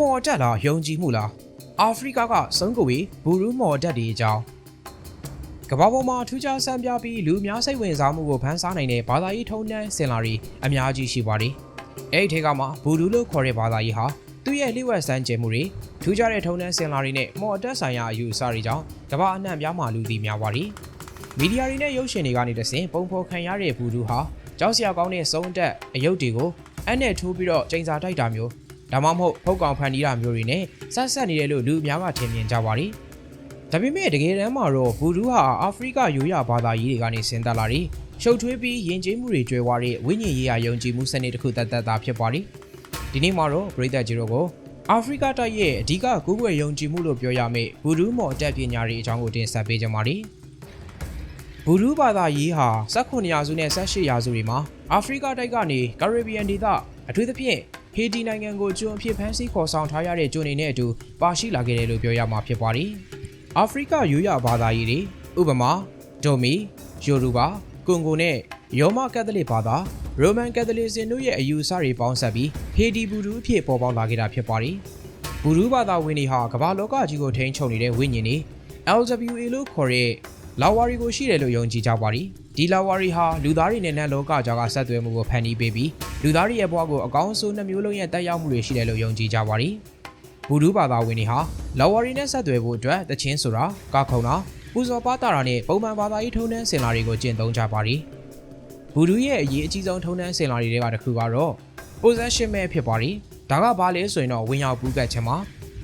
မော်တက်လားယုံကြည်မှုလားအာဖရိကကစုံကိုဝေဘူရူးမော်တက်တွေအကြောင်းကမ္ဘာပေါ်မှာထူးခြားဆန်းပြပြီးလူအများစိတ်ဝင်စားမှုကိုဖန်ဆားနိုင်တဲ့ဘာသာရေးထုံးတမ်းစင်လာတွေအများကြီးရှိပါတယ်။အဲ့ဒီထဲကမှဘူရူးလို့ခေါ်တဲ့ဘာသာရေးဟာသူ့ရဲ့လျှို့ဝှက်စမ်းကြမှုတွေထူးခြားတဲ့ထုံးတမ်းစင်လာတွေနဲ့မော်တက်ဆိုင်ရာအယူအဆတွေကြောင့်ကမ္ဘာအနှံ့ပြားမှာလူသိများပါတယ်။မီဒီယာတွေနဲ့ရုပ်ရှင်တွေကနေတဆင့်ပုံဖော်ခံရတဲ့ဘူရူးဟာကြောက်စရာကောင်းတဲ့စုံတက်အယုတ်တွေကိုအနဲ့ထိုးပြီးတော့ချိန်စာတိုက်တာမျိုး ဒါမှမဟုတ်ဖုတ်ကောင်ဖန်တီးတာမျိုးတွေနဲ့ဆက်ဆက်နေတယ်လို့လူအများကထင်မြင်ကြပါတယ်။ဒါပေမဲ့တကယ်တမ်းမှာတော့ဘူဒူးဟာအာဖရိကရိုးရာဘာသာရေးတွေကနေဆင်းသက်လာပြီးရှုပ်ထွေးပြီးယဉ်ကျေးမှုတွေကျွဲဝါးတဲ့ဝိညာဉ်ရေးရာယုံကြည်မှုစနစ်တစ်ခုတတ်တတ်တာဖြစ်ပါတယ်။ဒီနေ့မှာတော့ပရိသတ်ကြီးတို့ကိုအာဖရိကတိုက်ရဲ့အဓိကကိုးကွယ်ယုံကြည်မှုလို့ပြောရမယ့်ဘူဒူးမော်အတက်ပညာတွေအကြောင်းကိုတင်ဆက်ပေးကြပါမယ်။ဘူဒူးဘာသာရေးဟာ19ရာစုနဲ့18ရာစုတွေမှာအာဖရိကတိုက်ကနေကာရေဘီယန်ဒေသအထူးသဖြင့် ဟေတီနိုင်ငံကိုကျွန်းအဖြစ်ဖမ်းဆီးခေါ်ဆောင်ထားရတဲ့ကျွန်းတွေနဲ့အတူပါရှိလာခဲ့တယ်လို့ပြောရမှာဖြစ်ပါတယ်။အာဖရိကရိုးရာဘာသာရေးတွေဥပမာဒိုမီယိုရူဘာကွန်ဂိုနဲ့ယောမကက်သလစ်ဘာသာရိုမန်ကက်သလစ်စင်တို့ရဲ့အယူအဆတွေပေါင်းစပ်ပြီးဟေတီဘူဒူးအဖြစ်ပေါ်ပေါက်လာခဲ့တာဖြစ်ပါတယ်။ဘူဒူးဘာသာဝင်တွေဟာကမ္ဘာလောကကြီးကိုထိန်းချုပ်နေတဲ့ဝိညာဉ်တွေ LWA လို့ခေါ်တဲ့ လာဝါရီကိုရှိတယ်လို့ယုံကြည်ကြပါတယ်။ဒီလာဝါရီဟာလူသားတွေနဲ့နတ်လောကကြားကဆက်သွယ်မှုကိုဖန်တီးပေးပြီးလူသားတွေရဲ့ဘဝကိုအကောင်းဆုံးနှမျိုးလုံးရဲ့တက်ရောက်မှုတွေရှိတယ်လို့ယုံကြည်ကြပါတယ်။ဘူဒူးဘာသာဝင်တွေဟာလာဝါရီနဲ့ဆက်သွယ်ဖို့အတွက်တချင်းဆိုတာကာခုံတာပူဇော်ပါတာတာနဲ့ပုံမှန်ဘာသာရေးထုံးတမ်းစင်လာတွေကိုကျင့်သုံးကြပါတယ်။ဘူဒူးရဲ့အရေးအကြီးဆုံးထုံးတမ်းစင်လာတွေကတစ်ခုကတော့ possession ပဲဖြစ်ပါတယ်။ဒါကဘာလဲဆိုရင်တော့ဝင်ရောက်ပူးကတ်ခြင်းမှာ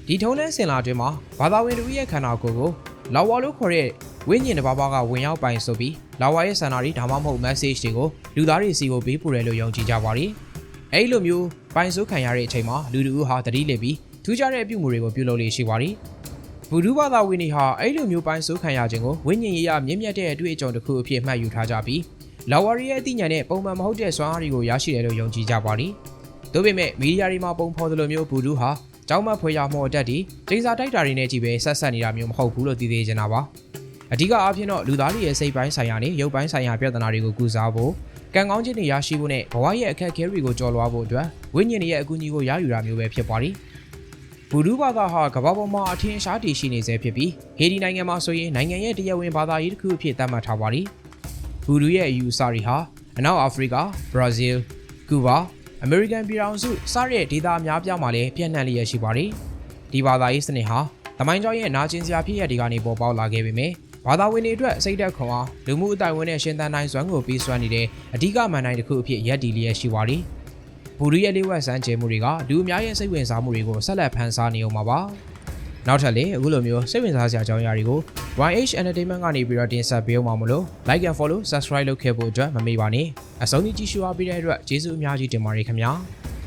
ဒီထုံးတမ်းစင်လာတွင်မှာဘာသာဝင်တို့ရဲ့ခန္ဓာကိုယ်ကိုလာဝါလို့ခေါ်တဲ့ ဝိညာဉ်တစ်ပါးပါးကဝင်ရောက်ပိုင်ဆိုပြီးလာဝါရဲ့ဆန္ဒတွေဒါမှမဟုတ် message တွေကိုလူသားတွေစီကိုပေးပို့တယ်လို့ယုံကြည်ကြပါတယ်။အဲဒီလိုမျိုးပိုင်ဆိုးခံရတဲ့အချိန်မှာလူတူဟာတတိလေပြီးထူးခြားတဲ့အပြုအမူတွေကိုပြုလုပ်လေရှိပါတယ်။ဘူဒူးဘာသာဝင်တွေဟာအဲဒီလိုမျိုးပိုင်ဆိုးခံရခြင်းကိုဝိညာဉ်ရေးရမြင့်မြတ်တဲ့အတွေ့အကြုံတစ်ခုအဖြစ်မှတ်ယူထားကြပြီးလာဝါရီရဲ့အသိဉာဏ်နဲ့ပုံမှန်မဟုတ်တဲ့စွမ်းအားတွေကိုရရှိတယ်လို့ယုံကြည်ကြပါတယ်။ဒါပေမဲ့မီဒီယာတွေမှာပုံဖော်သလိုမျိုးဘူဒူးဟာကျောင်းမဖွေရမော်တက်တီချိန်စာတိုက်တာတွေနဲ့ကြည့်ပဲဆက်ဆက်နေတာမျိုးမဟုတ်ဘူးလို့သိသေးချင်တာပါ။ အဓိကအားဖြင့်တော့လူသားတွေရဲ့စိတ်ပိုင်းဆိုင်ရာနဲ့ရုပ်ပိုင်းဆိုင်ရာပြဿနာတွေကိုကုစားဖို့ကံကောင်းခြင်းတွေရရှိဖို့နဲ့ဘဝရဲ့အခက်အခဲတွေကိုကျော်လွှားဖို့အတွက်ဝိညာဉ်တွေရဲ့အကူအညီကိုရယူတာမျိုးပဲဖြစ်ပါတယ်။ဘူဒူးဘာသာဟာကမ္ဘာပေါ်မှာအထင်ရှားတည်ရှိနေစေဖြစ်ပြီးဟေဒီနိုင်ငံမှာဆိုရင်နိုင်ငံရဲ့တရားဝင်ဘာသာရေးတစ်ခုအဖြစ်သတ်မှတ်ထားပါတယ်။ဘူဒူးရဲ့အယူအဆတွေဟာအနောက်အာဖရိက၊ဘရာဇီးလ်၊ကျူဘာ၊အမေရိကန်ပြည်ထောင်စုစတဲ့ဒေသအများပြားမှာလည်းပြန့်နှံ့လျက်ရှိပါတယ်။ဒီဘာသာရေးစနစ်ဟာသမိုင်းကြောင်းရဲ့နာကျင်စရာဖြစ်ရတဲ့ကနေပေါ်ပေါက်လာခဲ့ပေမဲ့ ဘာသာဝင်တွေအတွက်စိတ်သက်ခွန်အားလူမှုအတိုင်းဝင်တဲ့ရှင်သန်နိုင်စွမ်းကိုပြီးစွမ်းနေတဲ့အဓိကမန်တိုင်းတစ်ခုအဖြစ်ရပ်တည်လျက်ရှိပါတယ်။ဘူရီရဲ့လေးဝက်ဆန်းကျဲမှုတွေကလူအများရဲ့စိတ်ဝင်စားမှုတွေကိုဆက်လက်ဖန်ဆားနေအောင်ပါပါ။နောက်ထပ်လည်းအခုလိုမျိုးစိတ်ဝင်စားစရာအကြောင်းအရာတွေကို YH Entertainment ကနေပြီးတော့တင်ဆက်ပေးအောင်ပါမလို့ like and follow subscribe လုပ်ခဲ့ဖို့အတွက်မမေ့ပါနဲ့။အဆုံးထိကြည့်ရှုအားပေးတဲ့အတွက်ကျေးဇူးအများကြီးတင်ပါတယ်ခင်ဗျာ။